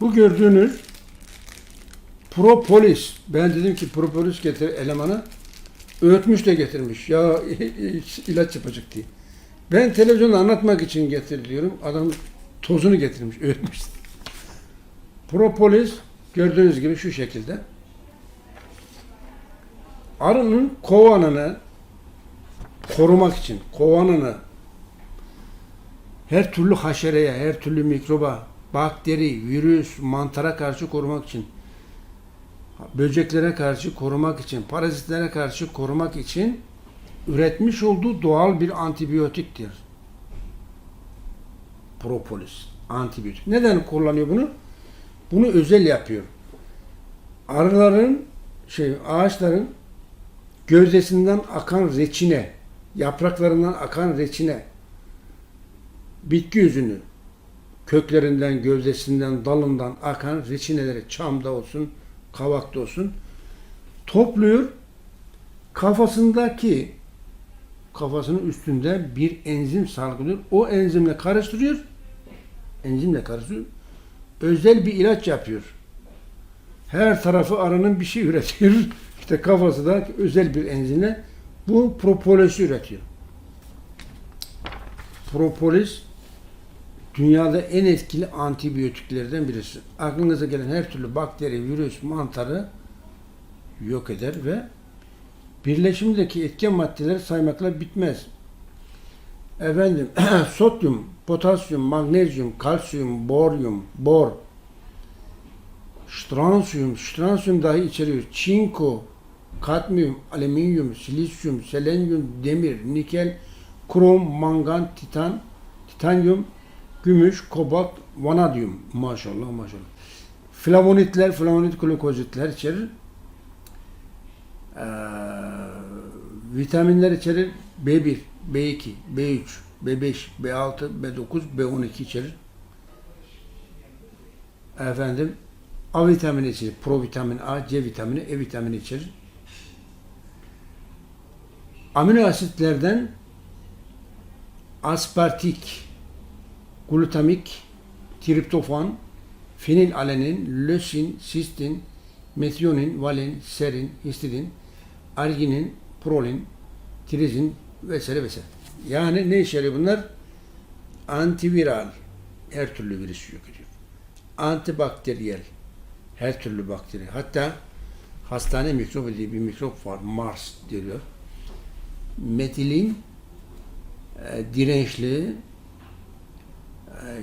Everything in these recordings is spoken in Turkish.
Bu gördüğünüz propolis. Ben dedim ki propolis getir elemanı. Öğütmüş de getirmiş. Ya ilaç yapacak diye. Ben televizyonda anlatmak için getir diyorum. Adam tozunu getirmiş, öğütmüş. Propolis gördüğünüz gibi şu şekilde. Arının kovanını korumak için, kovanını her türlü haşereye, her türlü mikroba, bakteri, virüs, mantara karşı korumak için, böceklere karşı korumak için, parazitlere karşı korumak için üretmiş olduğu doğal bir antibiyotiktir. Propolis, antibiyotik. Neden kullanıyor bunu? Bunu özel yapıyor. Arıların, şey, ağaçların gövdesinden akan reçine, yapraklarından akan reçine, bitki yüzünü, köklerinden, gövdesinden, dalından akan reçineleri çamda olsun, kavakta olsun topluyor. Kafasındaki kafasının üstünde bir enzim salgılıyor. O enzimle karıştırıyor. Enzimle karıştırıyor. Özel bir ilaç yapıyor. Her tarafı arının bir şey üretiyor. İşte kafası da özel bir enzimle bu propolis üretiyor. Propolis dünyada en etkili antibiyotiklerden birisi. Aklınıza gelen her türlü bakteri, virüs, mantarı yok eder ve birleşimdeki etken maddeleri saymakla bitmez. Efendim, sodyum, potasyum, magnezyum, kalsiyum, boryum, bor, stransiyum, stransiyum dahi içeriyor. Çinko, kadmiyum, alüminyum, silisyum, selenyum, demir, nikel, krom, mangan, titan, titanyum, gümüş, kobalt, vanadyum. Maşallah maşallah. Flavonitler, flavonit glukozitler içerir. Ee, vitaminler içerir. B1, B2, B3, B5, B6, B9, B12 içerir. Efendim A vitamini içerir. Provitamin A, C vitamini, E vitamini içerir. Amino asitlerden aspartik, glutamik, triptofan, fenilalanin, lösin, sistin, metionin, valin, serin, histidin, arginin, prolin, trizin vesaire vesaire. Yani ne işe yarıyor bunlar? Antiviral, her türlü virüs yok ediyor. Antibakteriyel, her türlü bakteri. Hatta hastane mikrobu diye bir mikrop var, Mars diyor. Metilin e, dirençli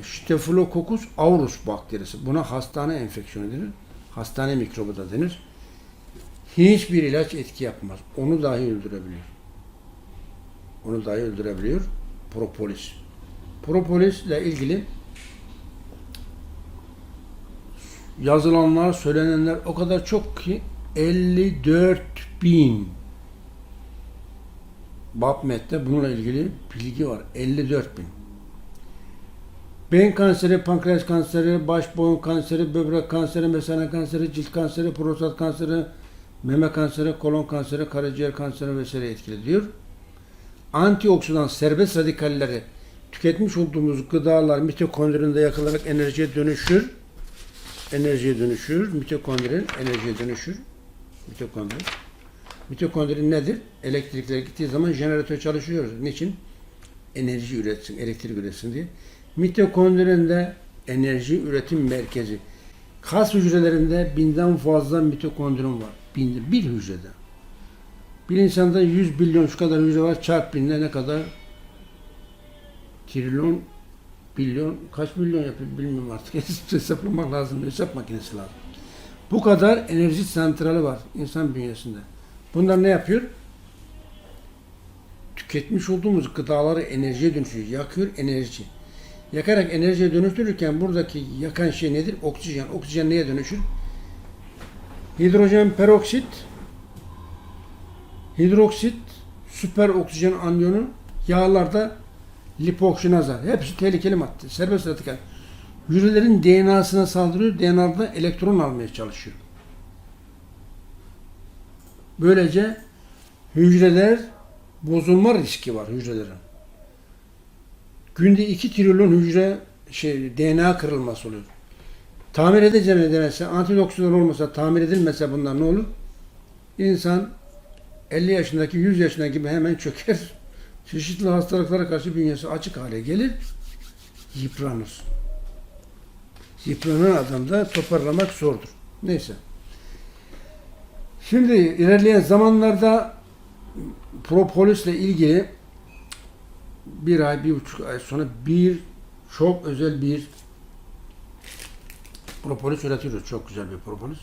Staphylococcus aureus bakterisi. Buna hastane enfeksiyonu denir. Hastane mikrobu da denir. Hiçbir ilaç etki yapmaz. Onu dahi öldürebiliyor. Onu dahi öldürebiliyor. Propolis. Propolis ile ilgili yazılanlar, söylenenler o kadar çok ki 54 bin BAPMET'te bununla ilgili bilgi var. 54 bin. Beyin kanseri, pankreas kanseri, baş boyun kanseri, böbrek kanseri, mesane kanseri, cilt kanseri, prostat kanseri, meme kanseri, kolon kanseri, karaciğer kanseri vesaire etkili diyor. Antioksidan serbest radikalleri tüketmiş olduğumuz gıdalar mitokondrinde yakılarak enerjiye dönüşür. Enerjiye dönüşür. Mitokondrin enerjiye dönüşür. Mitokondrin. Mitokondri nedir? Elektrikler gittiği zaman jeneratör çalışıyor. Niçin? Enerji üretsin, elektrik üretsin diye. Mitokondrinin de enerji üretim merkezi. Kas hücrelerinde binden fazla mitokondrin var. Bin, bir hücrede. Bir insanda 100 milyon şu kadar hücre var. Çarp binle ne kadar? Trilyon, bilyon, kaç milyon yapıyor bilmiyorum artık. Hesaplamak lazım. Hesap makinesi lazım. Bu kadar enerji santrali var insan bünyesinde. Bunlar ne yapıyor? Tüketmiş olduğumuz gıdaları enerjiye dönüştürüyor. Yakıyor enerji. Yakarak enerjiye dönüştürürken buradaki yakan şey nedir? Oksijen. Oksijen neye dönüşür? Hidrojen peroksit, hidroksit, süper oksijen anyonu, yağlarda lipoksinaza. Hepsi tehlikeli madde. Serbest radikal. Hücrelerin DNA'sına saldırıyor. DNA'da elektron almaya çalışıyor. Böylece hücreler bozulma riski var hücrelerin. Günde 2 trilyon hücre şey DNA kırılması oluyor. Tamir edeceğim ne demezse, antioksidan olmasa, tamir edilmese bunlar ne olur? İnsan 50 yaşındaki 100 yaşındaki gibi hemen çöker. Çeşitli hastalıklara karşı bünyesi açık hale gelir. Yıpranır. Yıpranan adamda toparlamak zordur. Neyse. Şimdi ilerleyen zamanlarda propolisle ilgili bir ay, bir buçuk ay sonra bir çok özel bir propolis üretiyoruz. Çok güzel bir propolis.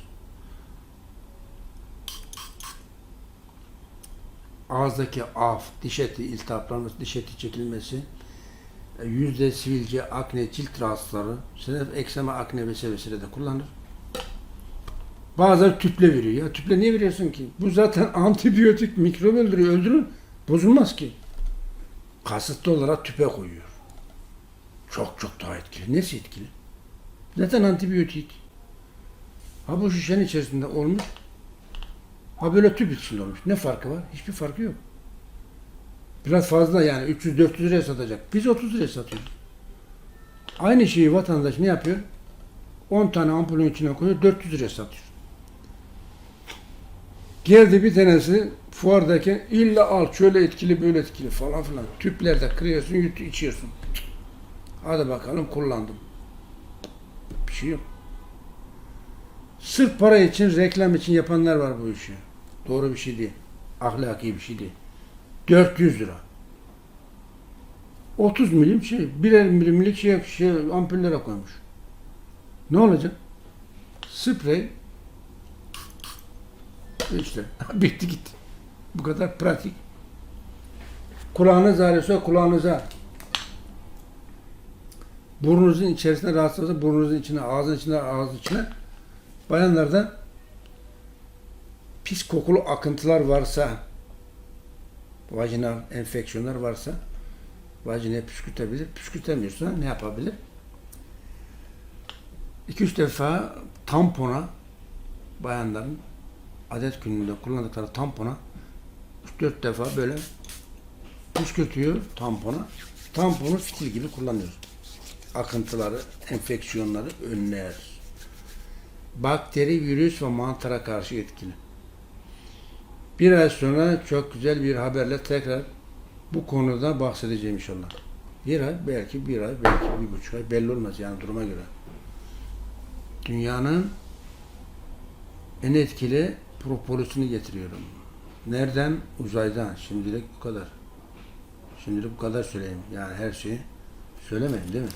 Ağızdaki af, diş eti iltihaplanması, diş eti çekilmesi, e, yüzde sivilce, akne, cilt rahatsızları, sedef, eksema, akne vesaire vesaire de kullanır. Bazıları tüple veriyor. Ya tüple niye veriyorsun ki? Bu zaten antibiyotik, mikrop öldürüyor, öldürür. Bozulmaz ki. Kasıtlı olarak tüpe koyuyor. Çok çok daha etkili. Nesi etkili? Zaten antibiyotik. Ha bu şişenin içerisinde olmuş. Ha böyle tüp içinde olmuş. Ne farkı var? Hiçbir farkı yok. Biraz fazla yani 300-400 liraya satacak. Biz 30 liraya satıyoruz. Aynı şeyi vatandaş ne yapıyor? 10 tane ampulün içine koyuyor 400 liraya satıyor. Geldi bir tanesi fuardayken illa al şöyle etkili böyle etkili falan filan. Tüplerde kırıyorsun yut içiyorsun. Hadi bakalım kullandım. Bir şey yok. Sırf para için, reklam için yapanlar var bu işi. Doğru bir şey değil. Ahlaki bir şey değil. 400 lira. 30 milim şey, birer milimlik şey, şey ampullere koymuş. Ne olacak? Sprey işte bitti gitti. Bu kadar pratik. Kulağınız ağrıyorsa kulağınıza burnunuzun içerisinde rahatsız olsa burnunuzun içine, ağzın içine, ağzın içine bayanlarda pis kokulu akıntılar varsa vajinal enfeksiyonlar varsa vajinaya püskürtebilir. Püskürtemiyorsa ne yapabilir? 2-3 defa tampona bayanların adet gününde kullandıkları tampona 3-4 defa böyle püskürtüyor tampona. Tamponu fitil gibi kullanıyor. Akıntıları, enfeksiyonları önler. Bakteri, virüs ve mantara karşı etkili. Bir ay sonra çok güzel bir haberle tekrar bu konuda bahsedeceğim inşallah. Bir ay, belki bir ay, belki bir buçuk ay belli olmaz yani duruma göre. Dünyanın en etkili propolisini getiriyorum. Nereden? Uzaydan. Şimdilik bu kadar. Şimdilik bu kadar söyleyeyim. Yani her şeyi söylemeyin değil mi?